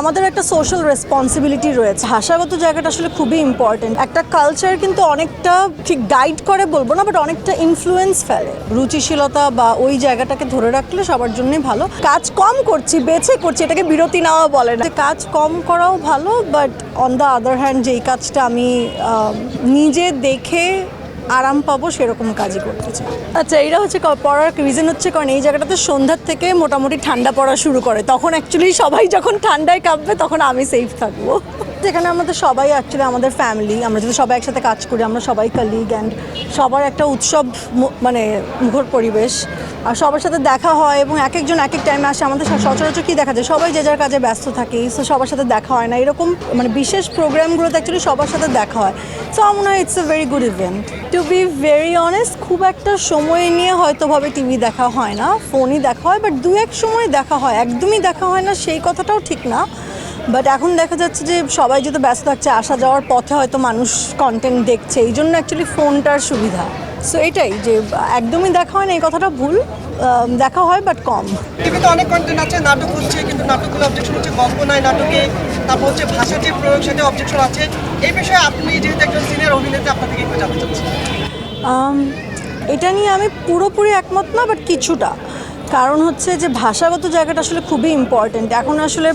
আমাদের একটা social responsibility রয়েছে। ভাষাগত জায়গাটা আসলে খুবই ইম্পর্টেন্ট একটা কালচার কিন্তু অনেকটা ঠিক গাইড করে বলব না বাট অনেকটা ইনফ্লুয়েন্স ফেলে। রুচিশীলতা বা ওই জায়গাটাকে ধরে রাখলে সবার জন্যই ভালো। কাজ কম করছি, বেছে করছি, এটাকে বিরতি নেওয়া বলে না। কাজ কম করাও ভালো but on the other hand যেই কাজটা আমি নিজে দেখে আরাম পাবো সেরকম কাজই করতে চাই। আচ্ছা এইটা হচ্ছে পড়ার রিজন হচ্ছে কারণ এই জায়গাটাতে সন্ধ্যার থেকে মোটামুটি ঠান্ডা পড়া শুরু করে। তখন অ্যাকচুয়ালি সবাই যখন ঠান্ডায় কাঁপবে, তখন আমি সেফ থাকব। যেখানে আমাদের সবাই অ্যাকচুয়ালি আমাদের ফ্যামিলি আমরা যদি সবাই একসাথে কাজ করি, আমরা সবাই কালিগ অ্যান্ড সবার একটা উৎসব মানে মুখর পরিবেশ। আর সবার সাথে দেখা হয় এবং এক একজন এক এক টাইমে আসে। আমাদের সচরাচর কী দেখা যায়? সবাই যে যার কাজে ব্যস্ত থাকে সো সবার সাথে দেখা হয় না। এরকম মানে বিশেষ প্রোগ্রামগুলোতে অ্যাকচুয়ালি সবার সাথে দেখা হয়। সো আমার মনে হয় it's a very good event to be very honest খুব একটা সময় নিয়ে হয়তোভাবে টিভি দেখা হয় না ফোনই দেখা হয় বাট দু এক সময় দেখা হয়। একদমই দেখা হয় না, সেই কথাটাও ঠিক না। বাট এখন দেখা যাচ্ছে যে সবাই যেহেতু ব্যস্ত থাকছে আসা যাওয়ার পথে হয়তো মানুষ কন্টেন্ট দেখছে এই জন্য অ্যাকচুয়ালি ফোনটার সুবিধা। সো এটাই যে একদমই দেখা হয় না এই কথাটা ভুল। দেখা হয় বাট কম। টিভিতে অনেক কন্টেন্ট আছে নাটক হচ্ছে কিন্তু নাটকগুলো অবজেকশন হচ্ছে গল্প নাই নাটকে। তারপর হচ্ছে ভাষার যে প্রয়োগ সেটা অবজেকশন আছে। এই বিষয়ে আপনি যেহেতু একজন সিনিয়র অভিনেতা আপনার থেকে একটু জানতে চাচ্ছি। এটা নিয়ে আমি পুরোপুরি একমত না বাট কিছুটা। কারণ হচ্ছে যে ভাষাগত জায়গাটা আসলে খুবই ইম্পর্ট্যান্ট এখন আসলে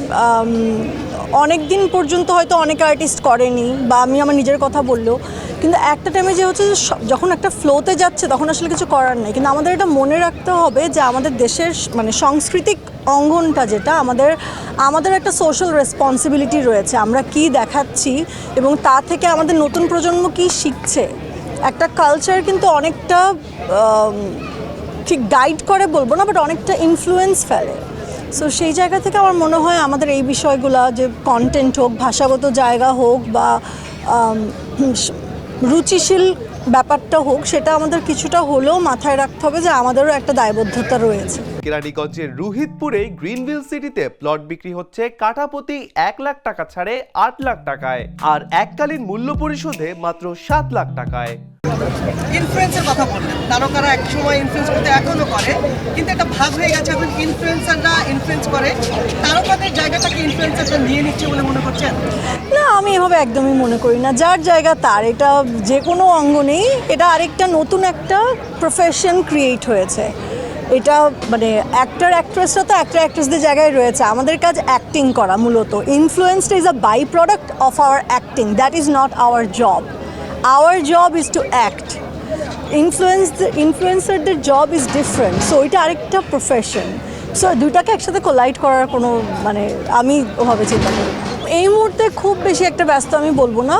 অনেক দিন পর্যন্ত হয়তো অনেক আর্টিস্ট করেনি বা আমি আমার নিজের কথা বললেও, কিন্তু একটা টাইমে যে হচ্ছে যখন একটা ফ্লোতে যাচ্ছে তখন আসলে কিছু করার নেই। কিন্তু আমাদের এটা মনে রাখতে হবে যে আমাদের দেশের মানে সাংস্কৃতিক অঙ্গনটা যেটা, আমাদের আমাদের একটা সোশ্যাল রেসপন্সিবিলিটি রয়েছে। আমরা কি দেখাচ্ছি এবং তা থেকে আমাদের নতুন প্রজন্ম কি শিখছে? একটা কালচার কিন্তু অনেকটা ঠিক গাইড করে বলব না বাট অনেকটা ইনফ্লুয়েন্স ফেলে। সো সেই জায়গা থেকে আমার মনে হয় আমাদের এই বিষয়গুলো, যে কন্টেন্ট হোক, ভাষাগত জায়গা হোক বা রুচিশীল ব্যাপারটা হোক, সেটা আমাদের কিছুটা হলেও মাথায় রাখতে হবে যে আমাদেরও একটা দায়বদ্ধতা রয়েছে। কেরানীগঞ্জের রুহিতপুরে গ্রিনভিল সিটিতে প্লট বিক্রি হচ্ছে কাঠাপতি এক লাখ টাকা ছাড়ে আট লাখ টাকায়, আর এককালীন মূল্য পরিশোধে মাত্র সাত লাখ টাকায়। ইনফ্লুয়েন্সের কথা বললেন। তারকারা এক সময় ইনফ্লুয়েন্স করতে এখনও করে, কিন্তু একটা ভাগ হয়ে গেছে। এখন ইনফ্লুয়েন্সাররা ইনফ্লুয়েন্স করে। তারকাদের জায়গাটাকে ইনফ্লুয়েন্সাররা নিয়ে নিচ্ছে বলে মনে করছেন? না, আমি এভাবে একদমই মনে করি না। যার জায়গা তার, এটা যে কোনো অঙ্গনেই এটা আরেকটা নতুন একটা প্রফেশন ক্রিয়েট হয়েছে। এটা মানে অ্যাক্টার অ্যাক্ট্রেসরা তো অ্যাক্টার অ্যাক্ট্রেসদের জায়গায় রয়েছে। আমাদের কাজ অ্যাক্টিং করা মূলত। Influenced is a byproduct of our acting that is not our job our job is to act influence ইনফ্লুয়েন্সারদের job is different so ওইটা আরেকটা প্রফেশন সো দুটাকে একসাথে কোলাইড করার কোনো মানে আমি ওভাবে চিন্তা করি এই মুহূর্তে খুব বেশি একটা ব্যস্ত আমি বলব না।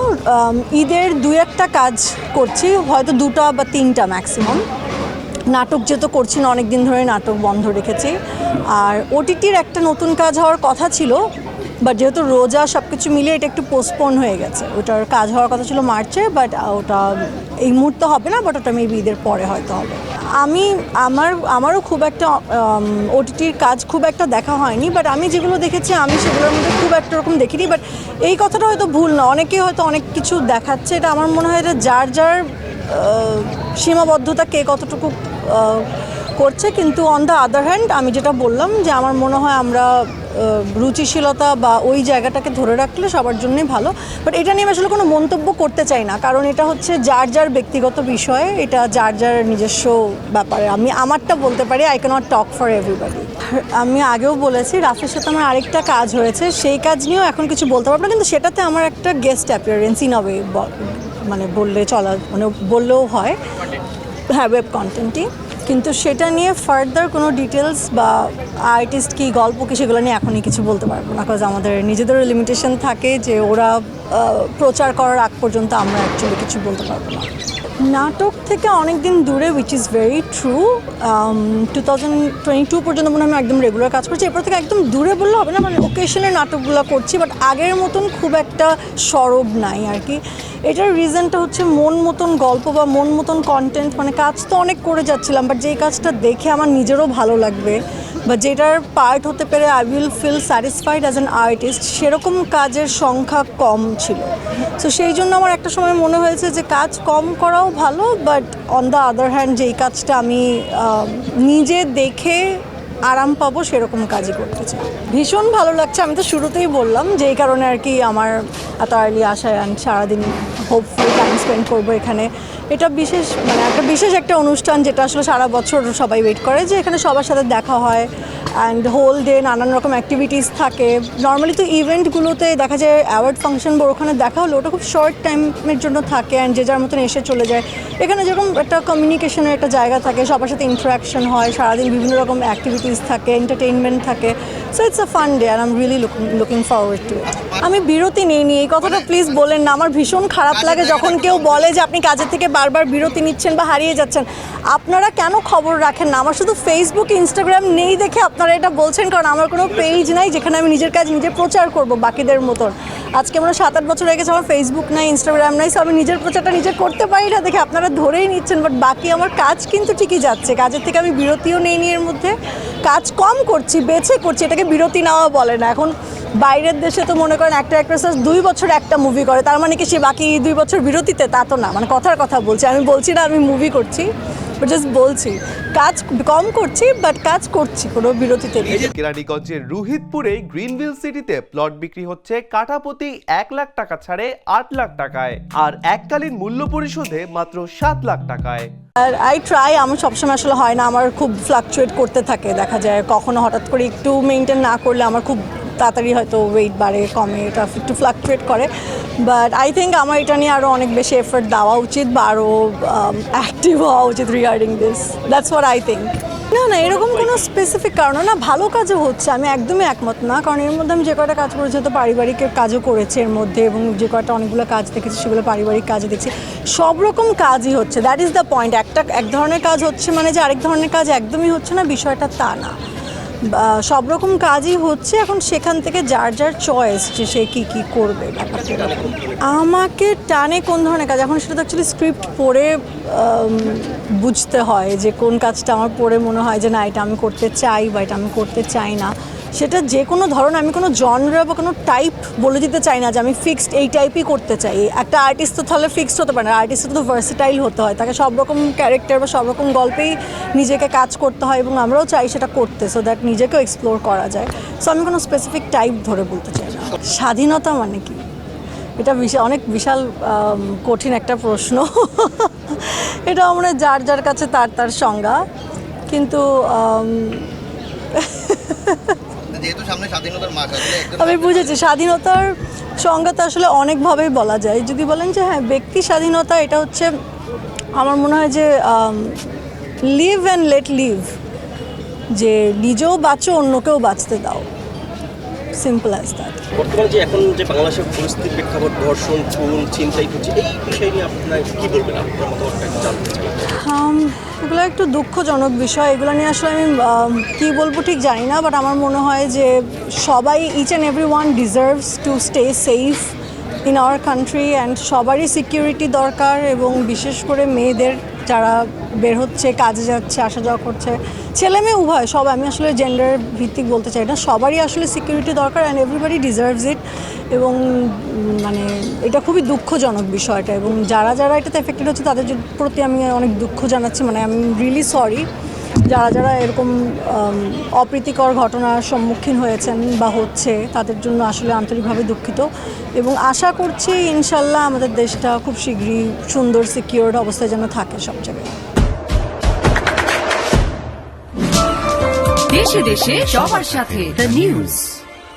ঈদের দুই একটা কাজ করছি, হয়তো দুটা বা তিনটা ম্যাক্সিমাম নাটক যেহেতু করছি না অনেক দিন ধরে নাটক বন্ধ রেখেছি। আর ওটিটির একটা নতুন কাজ হওয়ার কথা ছিল। বাট যেহেতু রোজা সব কিছু মিলিয়ে এটা একটু পোস্টপোন হয়ে গেছে। ওটার কাজ হওয়ার কথা ছিল মার্চে বাট ওটা এই মুহূর্তে হবে না বাট ওটা মেবি ঈদের পরে হয়তো হবে। আমি, আমার, আমারও খুব একটা ওটিটির কাজ খুব একটা দেখা হয়নি বাট আমি যেগুলো দেখেছি, আমি সেগুলোর মধ্যে খুব একটা রকম দেখিনি বাট এই কথাটা হয়তো ভুল না। অনেকেই হয়তো অনেক কিছু দেখাচ্ছে, এটা আমার মনে হয় এটা যার যার সীমাবদ্ধতা কে কতটুকু করছে, কিন্তু অন দ্য আদার হ্যান্ড আমি যেটা বললাম যে আমার মনে হয় আমরা রুচিশীলতা বা ওই জায়গাটাকে ধরে রাখলে সবার জন্যই ভালো। বাট এটা নিয়ে আসলে কোনো মন্তব্য করতে চাই না। কারণ এটা হচ্ছে যার যার ব্যক্তিগত বিষয়ে, এটা যার যার নিজস্ব ব্যাপারে। আমি আমারটা বলতে পারি I cannot talk for everybody আমি আগেও বলেছি, রাফের সাথে আমার আরেকটা কাজ হয়েছে। সেই কাজ নিয়েও এখন কিছু বলতে পারব না, কিন্তু সেটাতে আমার একটা গেস্ট অ্যাপিয়ারেন্স ইন ওয়ে মানে বললে চলা মানে বললেও হয়। হ্যাঁ ওয়েব কন্টেন্টই কিন্তু সেটা নিয়ে ফার্দার কোনো ডিটেলস বা আর্টিস্ট কি, গল্প কি সেগুলো নিয়ে এখনই কিছু বলতে পারব না কজ আমাদের নিজেদেরও লিমিটেশন থাকে যে ওরা প্রচার করার আগ পর্যন্ত আমরা অ্যাকচুয়ালি কিছু বলতে পারব না। নাটক থেকে অনেক দিন দূরে which is very true two thousand twenty two পর্যন্ত মনে আমি একদম রেগুলার কাজ করছি। এরপর থেকে একদম দূরে বললে হবে না মানে ওকেশনে নাটকগুলো করছি বাট আগের মতন খুব একটা সরব নাই আর কি। এটার রিজনটা হচ্ছে মন মতন গল্প বা মন মতন কন্টেন্ট মানে কাজ তো অনেক করে যাচ্ছিলাম বাট যেই কাজটা দেখে আমার নিজেরও ভালো লাগবে। বা যেটার পার্ট হতে পেরে I will feel satisfied as an artist সেরকম কাজের সংখ্যা কম ছিল। সো সেই জন্য আমার একটা সময় মনে হয়েছে যে কাজ কম করাও ভালো but on the other hand যেই কাজটা আমি নিজে দেখে আরাম পাবো সেরকম কাজই করতে চাই। ভীষণ ভালো লাগছে, আমি তো শুরুতেই বললাম যে এই কারণে আর কি আমার এত আর্লি আসায় আমি সারাদিন হোপফুল টাইম স্পেন্ড করব এখানে। এটা বিশেষ মানে একটা বিশেষ একটা অনুষ্ঠান যেটা আসলে সারা বছর সবাই ওয়েট করে, যে এখানে সবার সাথে দেখা হয় অ্যান্ড হোল ডে নানান রকম অ্যাক্টিভিটিস থাকে। নর্মালি তো ইভেন্টগুলোতে দেখা যায় অ্যাওয়ার্ড ফাংশন বা ওখানে দেখা হলো ওটা খুব শর্ট টাইমের জন্য থাকে অ্যান্ড যে যার মতন এসে চলে যায়। এখানে যেরকম একটা কমিউনিকেশনের একটা জায়গা থাকে, সবার সাথে ইন্টারাকশন হয়, সারাদিন বিভিন্ন রকম অ্যাক্টিভিটিস থাকে এন্টারটেইনমেন্ট থাকে। So it's a fun day R I'm really looking forward to আমি বিরতি নিইনি এই কথাটা প্লিজ বলেন না। আমার ভীষণ খারাপ লাগে যখন কেউ বলে যে আপনি কাজের থেকে বারবার বিরতি নিচ্ছেন বা হারিয়ে যাচ্ছেন। আপনারা কেন খবর রাখেন না? আমার শুধু ফেসবুক ইনস্টাগ্রাম নেই দেখে আপনারা এটা বলছেন, কারণ আমার কোনো পেজ নাই যেখানে আমি নিজের কাজ নিজে প্রচার করব বাকিদের মতন। আজকে আমরা সাত আট বছর হয়ে গেছে, আমার ফেসবুক নাই ইনস্টাগ্রাম নাই সো আমি নিজের প্রচারটা নিজে করতে পারি না দেখে আপনারা ধরেই নিচ্ছেন বাট বাকি আমার কাজ কিন্তু ঠিকই যাচ্ছে। কাজের থেকে আমি বিরতিও নেই এর মধ্যে। কাজ কম করছি, বেছে করছি, এটাকে বিরতি নেওয়া বলে না। এখন বাইরের দেশে তো মনে করেন একটা অ্যাক্ট্রেস দুই বছর একটা মুভি করে, তার মানে কি সে বাকি দুই বছর বিরতিতে তা তো না মানে কথার কথা বলছি। আমি বলছি না আমি মুভি করছি। জাস্ট বলছি কাজ কম করছি বাট কাজ করছি কোনো বিরতিতে নেই। কেরানীগঞ্জের রুহিতপুরে গ্রিনভিল সিটিতে প্লট বিক্রি হচ্ছে কাঠাপতি এক লাখ টাকা ছাড়ে আট লাখ টাকায় আর এককালীন মূল্য পরিশোধে মাত্র সাত লাখ টাকায়। আর আই ট্রাই আমার সবসময় আসলে হয় না আমার খুব ফ্লাকচুয়েট করতে থাকে দেখা যায় কখনো হঠাৎ করে একটু মেনটেন না করলে আমার খুব তাড়াতাড়ি হয়তো ওয়েট বাড়ে কমে এটা একটু ফ্লাকচুয়েট করে। বাট আই থিঙ্ক আমার এটা নিয়ে আরও অনেক বেশি এফোর্ট দেওয়া উচিত বা আরও অ্যাক্টিভ হওয়া উচিত regarding this that's what I think না না, এরকম কোনো স্পেসিফিক কারণ না ভালো কাজও হচ্ছে, আমি একদমই একমত না। কারণ এর মধ্যে আমি যে কয়টা কাজ করেছি তো পারিবারিক কাজও করেছে এর মধ্যে এবং যে কয়টা অনেকগুলো কাজ দেখেছি, সেগুলো পারিবারিক কাজে দেখছি সব রকম কাজই হচ্ছে দ্যাট ইজ দ্য পয়েন্ট একটা, এক ধরনের কাজ হচ্ছে মানে যে আরেক ধরনের কাজ একদমই হচ্ছে না, বিষয়টা তা না। সব রকম কাজই হচ্ছে, এখন সেখান থেকে যার যার চয়েস যে সে কী কী করবে। আমাকে টানে কোন ধরনের কাজ এখন সেটা তো অ্যাকচুয়ালি স্ক্রিপ্ট পড়ে বুঝতে হয় যে কোন কাজটা আমার পড়ে মনে হয় যে না, এটা আমি করতে চাই বা এটা আমি করতে চাই না সেটা যে কোনো ধরন আমি কোনো জনরা বা কোনো টাইপ বলে দিতে চাই না যে আমি ফিক্সড এই টাইপই করতে চাই। একটা আর্টিস্ট তো তাহলে ফিক্সড হতে পারে না আর্টিস্ট তো ভার্সিটাইল হতে হয়, তাকে সব রকম ক্যারেক্টার বা সব রকম গল্পেই নিজেকে কাজ করতে হয় এবং আমরাও চাই সেটা করতে সো দ্যাট নিজেকেও এক্সপ্লোর করা যায়। সো আমি কোনো স্পেসিফিক টাইপ ধরে বলতে চাই না। স্বাধীনতা মানে কি? এটা বিশাল অনেক বিশাল কঠিন একটা প্রশ্ন। এটা মনে যার যার কাছে তার তার সংজ্ঞা। কিন্তু যেহেতু সামনে স্বাধীনতার মাস আমি বুঝেছি স্বাধীনতার সংজ্ঞা তো আসলে অনেকভাবেই বলা যায়। যদি বলেন যে হ্যাঁ ব্যক্তি স্বাধীনতা এটা হচ্ছে আমার মনে হয় যে লিভ অ্যান্ড লেট লিভ যে নিজেও বাঁচো অন্যকেও বাঁচতে দাও। সিম্পল অ্যাজ দ্যাট বর্তমানে যে এখন যে বাংলাদেশের পরিস্থিতির প্রেক্ষাপট ধর্ষণ খুন হচ্ছে এই বিষয় নিয়ে আপনার কি বলবেন? আপনার মতামতটা জানতে চাই। এগুলো একটু দুঃখজনক বিষয়। এগুলো নিয়ে আসলে আমি কি বলব ঠিক জানি না বাট আমার মনে হয় যে সবাই each and every one deserves to stay safe in our country and সবারই সিকিউরিটি দরকার এবং বিশেষ করে মেয়েদের যারা বের হচ্ছে, কাজে যাচ্ছে আসা যাওয়া করছে, ছেলে মেয়ে উভয়, সব আমি আসলে জেন্ডার ভিত্তিক বলতে চাই না। সবারই আসলে সিকিউরিটি দরকার অ্যান্ড এভরিবাডি ডিজার্ভস ইট এবং মানে এটা খুবই দুঃখজনক বিষয়টা এবং যারা যারা এটাতে এফেক্টেড হচ্ছে, তাদের প্রতি আমি অনেক দুঃখ জানাচ্ছি। মানে আমি রিয়েলি সরি যারা যারা এরকম অপ্রীতিকর ঘটনার সম্মুখীন হয়েছেন বা হচ্ছে, তাদের জন্য আসলে আন্তরিকভাবে দুঃখিত এবং আশা করছি ইনশাল্লাহ আমাদের দেশটা খুব শীঘ্রই সুন্দর সিকিউরড অবস্থায় যেন থাকে সব জায়গায়। দেশে দেশে সবার সাথে দ্য নিউজ